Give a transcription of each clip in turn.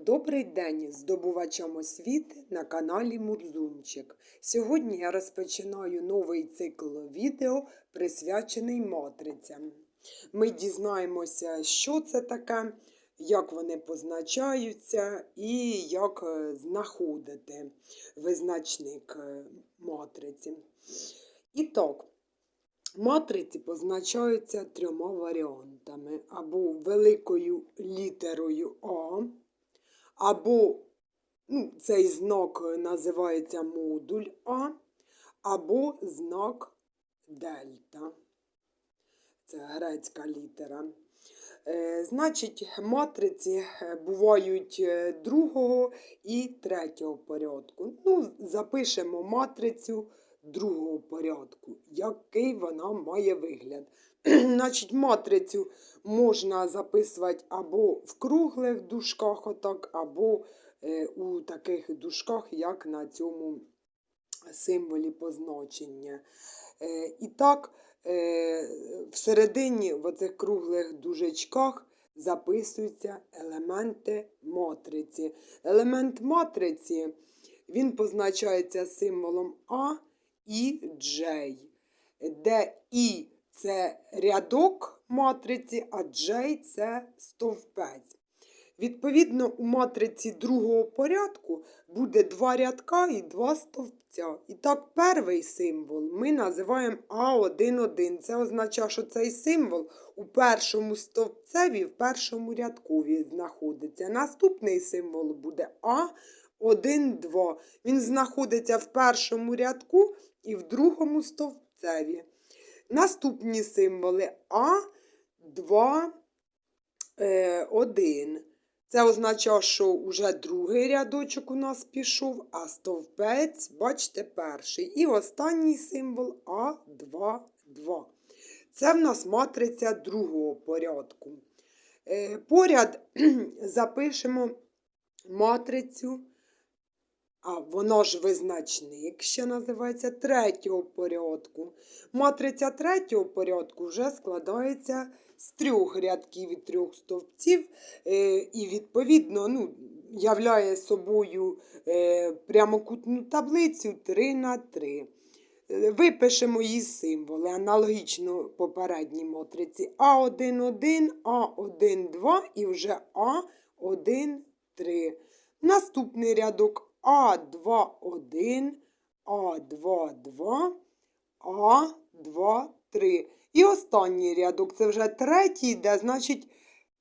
Добрий день здобувачам освіти на каналі Мурзунчик. Сьогодні я розпочинаю новий цикл відео, присвячений матрицям. Ми дізнаємося, що це таке, як вони позначаються і як е, знаходити визначник е, матриці. І так, матриці позначаються трьома варіантами: або великою літерою А або ну, цей знак називається модуль А, або знак дельта. Це грецька літера. Е, значить, матриці е, бувають е, другого і третього порядку. Ну, запишемо матрицю другого порядку, який вона має вигляд. Значить, матрицю можна записувати або в круглих дужках, отак, або е, у таких дужках, як на цьому символі позначення. Е, і так, е, всередині в оцих круглих дужечках записуються елементи матриці. Елемент матриці він позначається символом А і J, де І це рядок матриці, а J це стовпець. Відповідно, у матриці другого порядку буде два рядка і два стовпця. І так, перший символ ми називаємо А1,1. Це означає, що цей символ у першому стовпцеві, в першому рядкові знаходиться. Наступний символ буде А1,2. Він знаходиться в першому рядку і в другому стовпцеві. Наступні символи А, 2, 1. Це означає, що вже другий рядочок у нас пішов, а стовпець, бачите, перший. І останній символ А2, 2. Це в нас матриця другого порядку. Е, Поряд запишемо матрицю. А воно ж визначник, ще називається третього порядку. Матриця третього порядку вже складається з трьох рядків і трьох стовпців, е, і, відповідно, ну, являє собою е, прямокутну таблицю 3 на 3. Е, Випишемо її символи аналогічно попередній матриці А1,1, А1,2 і вже А1,3. Наступний рядок а2, А2, А2, І останній рядок це вже третій, де, значить,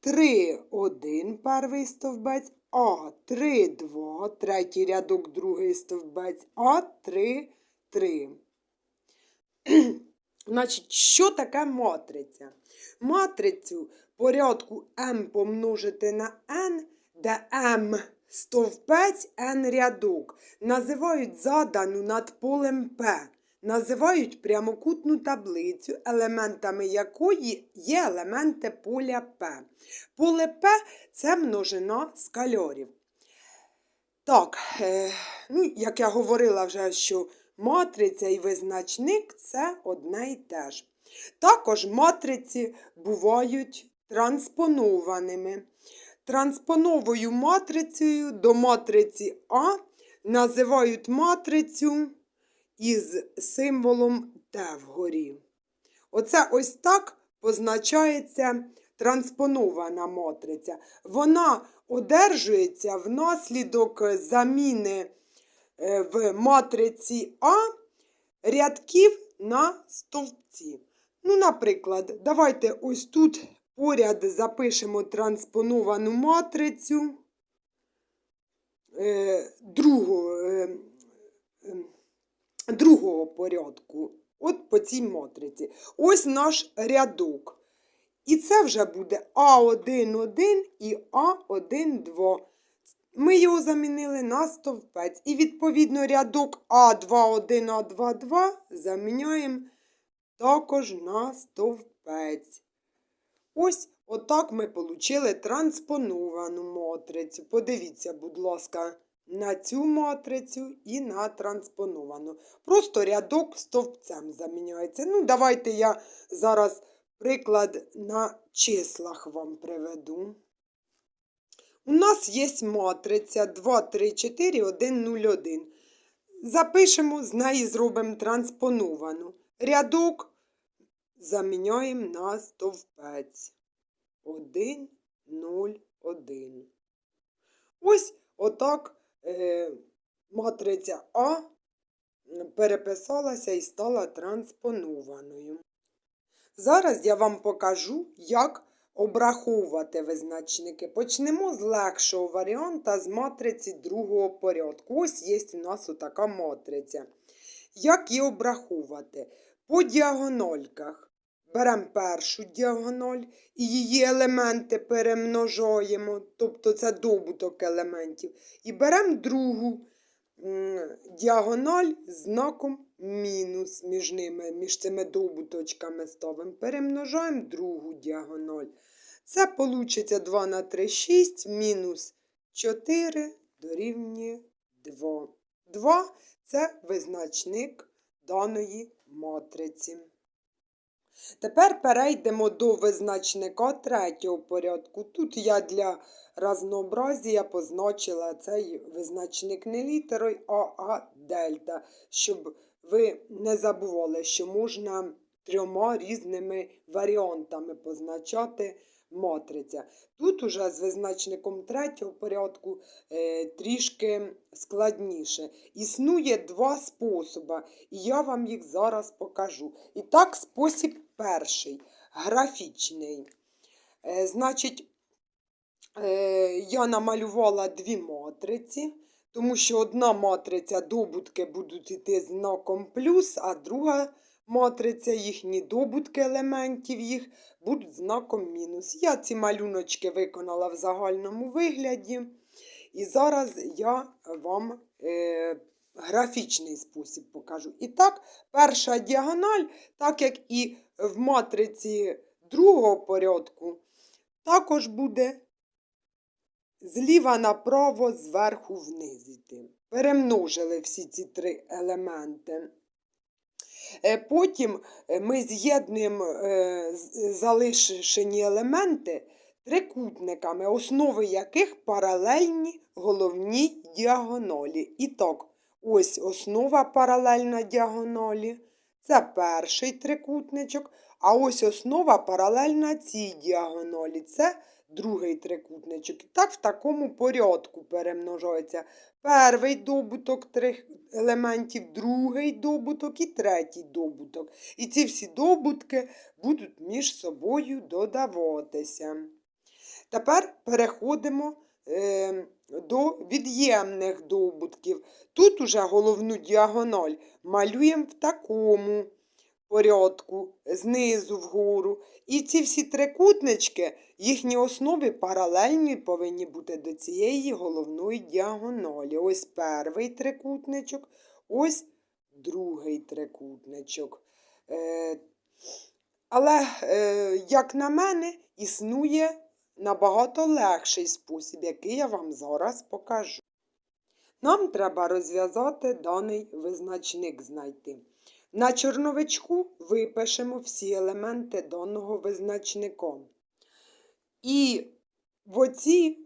3, 1, перший стовбець, А3, 2, третій рядок, другий стовбець, А3, 3. Значить, що таке матриця? Матрицю порядку m помножити на n, де m Стовпець N рядок називають задану над полем П, називають прямокутну таблицю, елементами якої є елементи поля П. Поле П це множина скальорів. Так, е, ну, як я говорила вже, що матриця і визначник це одне й те ж. Також матриці бувають транспонованими. Транспоновою матрицею до матриці А називають матрицю із символом Т вгорі. Оце ось так позначається транспонована матриця. Вона одержується внаслідок заміни е, в матриці А рядків на стовпці. Ну, наприклад, давайте ось тут Поряд запишемо транспоновану матрицю е, другого, е, е, другого порядку. От по цій матриці. Ось наш рядок. І це вже буде А1,1 і А1,2. Ми його замінили на стовпець. І, відповідно, рядок А2,1, А2,2 заміняємо також на стовпець. Ось отак ми отримали транспоновану матрицю. Подивіться, будь ласка, на цю матрицю і на транспоновану. Просто рядок стовпцем заміняється. Ну, давайте я зараз приклад на числах вам приведу. У нас є матриця 2, 3, 4, 1, 0, 1. Запишемо, з неї зробимо транспоновану. Рядок заміняємо на стовпець. 1, 0, 1. Ось отак е, матриця А переписалася і стала транспонованою. Зараз я вам покажу, як обраховувати визначники. Почнемо з легшого варіанта з матриці другого порядку. Ось є у нас отака матриця. Як її обраховувати? По діагональках. Беремо першу діагональ і її елементи перемножаємо, тобто це добуток елементів. І беремо другу діагональ з знаком мінус між ними, між цими добуточками ставимо. Перемножаємо другу діагональ. Це получиться 2 на 3, 6, мінус 4 дорівнює 2. 2 це визначник даної матриці. Тепер перейдемо до визначника третього порядку. Тут я для разнообразія позначила цей визначник не літерою, а а дельта, щоб ви не забували, що можна трьома різними варіантами позначати матриця. Тут уже з визначником третього порядку е, трішки складніше. Існує два способи, і я вам їх зараз покажу. І так, спосіб перший графічний. Е, значить, е, я намалювала дві матриці, тому що одна матриця добутки будуть йти знаком плюс, а друга матриця, їхні добутки елементів їх будуть знаком мінус. Я ці малюночки виконала в загальному вигляді. І зараз я вам е, графічний спосіб покажу. І так, перша діагональ, так як і в матриці другого порядку, також буде зліва направо, зверху вниз іти. Перемножили всі ці три елементи. Е, Потім е, ми з'єднуємо е, залишені елементи трикутниками, основи яких паралельні головній діагоналі. І так, ось основа паралельна діагоналі. Це перший трикутничок, а ось основа паралельна цій діагоналі. Це другий трикутничок. І так в такому порядку перемножується перший добуток трьох елементів, другий добуток і третій добуток. І ці всі добутки будуть між собою додаватися. Тепер переходимо е, до від'ємних добутків. Тут уже головну діагональ малюємо в такому порядку, знизу вгору. І ці всі трикутнички, їхні основи паралельні повинні бути до цієї головної діагоналі. Ось перший трикутничок, ось другий трикутничок. Е, але, е, як на мене, існує набагато легший спосіб, який я вам зараз покажу. Нам треба розв'язати даний визначник знайти. На чорновичку випишемо всі елементи даного визначника. І в оці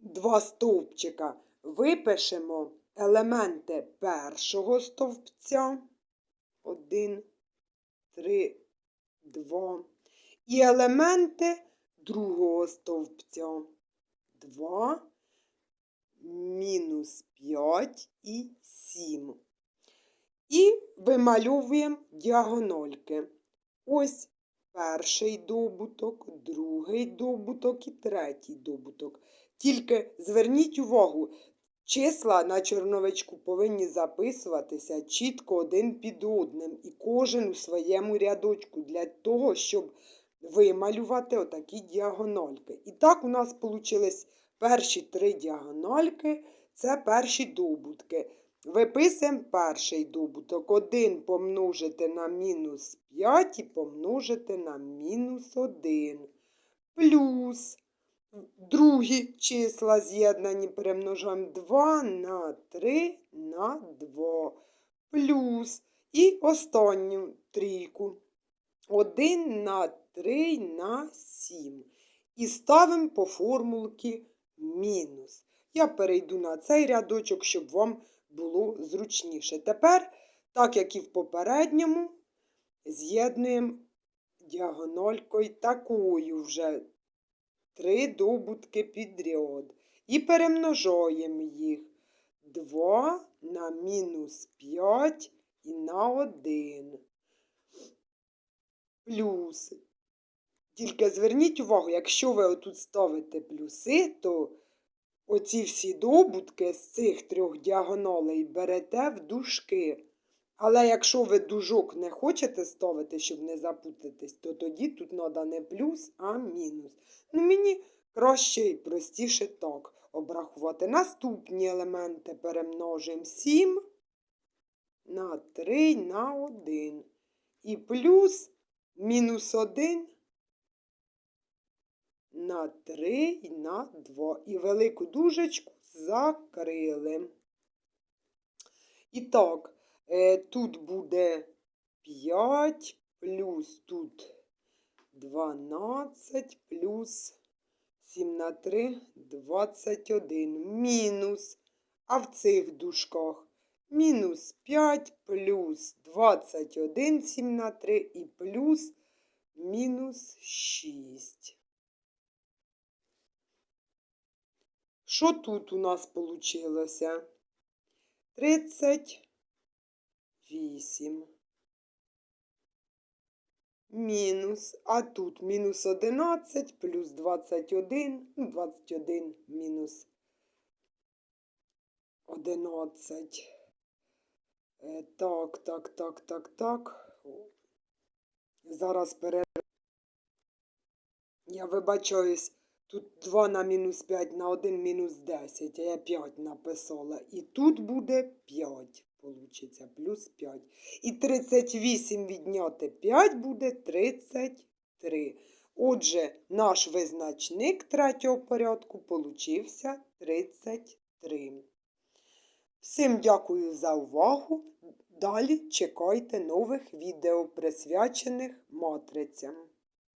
два стовпчика випишемо елементи першого стовпця. Один, три, два. І елементи другого стовпця. 2, мінус 5 і 7. І вимальовуємо діагональки. Ось перший добуток, другий добуток і третій добуток. Тільки зверніть увагу, числа на чорновичку повинні записуватися чітко один під одним і кожен у своєму рядочку для того, щоб вималювати отакі діагональки. І так у нас вийшли перші три діагональки, це перші добутки. Виписуємо перший добуток. 1 помножити на мінус 5 і помножити на мінус 1. Плюс другі числа з'єднані перемножаємо 2 на 3 на 2. Плюс і останню трійку. 1 на 3 на 7. І ставимо по формулки мінус. Я перейду на цей рядочок, щоб вам було зручніше. Тепер, так як і в попередньому, з'єднуємо діагональкою такою вже три добутки підряд. І перемножаємо їх 2 на мінус 5 і на 1. Плюс. Тільки зверніть увагу, якщо ви отут ставите плюси, то оці всі добутки з цих трьох діагоналей берете в дужки. Але якщо ви дужок не хочете ставити, щоб не запутатись, то тоді тут треба не плюс, а мінус. Ну, мені краще і простіше так обрахувати. Наступні елементи перемножимо 7 на 3 на 1. І плюс мінус 1 на 3 і на 2. І велику дужечку закрили. І так, е, тут буде 5 плюс тут 12 плюс 7 на 3 21 мінус. А в цих дужках мінус 5 плюс 21 7 на 3 і плюс мінус 6. Що тут у нас вийшло? 38. Мінус. А тут мінус 11 плюс 21. Ну, 21 мінус 11. Е, Так, так, так, так, так. Зараз пере... Я вибачаюсь. Тут 2 на мінус 5 на 1 мінус 10, а я 5 написала. І тут буде 5, получиться, плюс 5. І 38 відняти 5 буде 33. Отже, наш визначник третього порядку получився 33. Всім дякую за увагу. Далі чекайте нових відео, присвячених матрицям.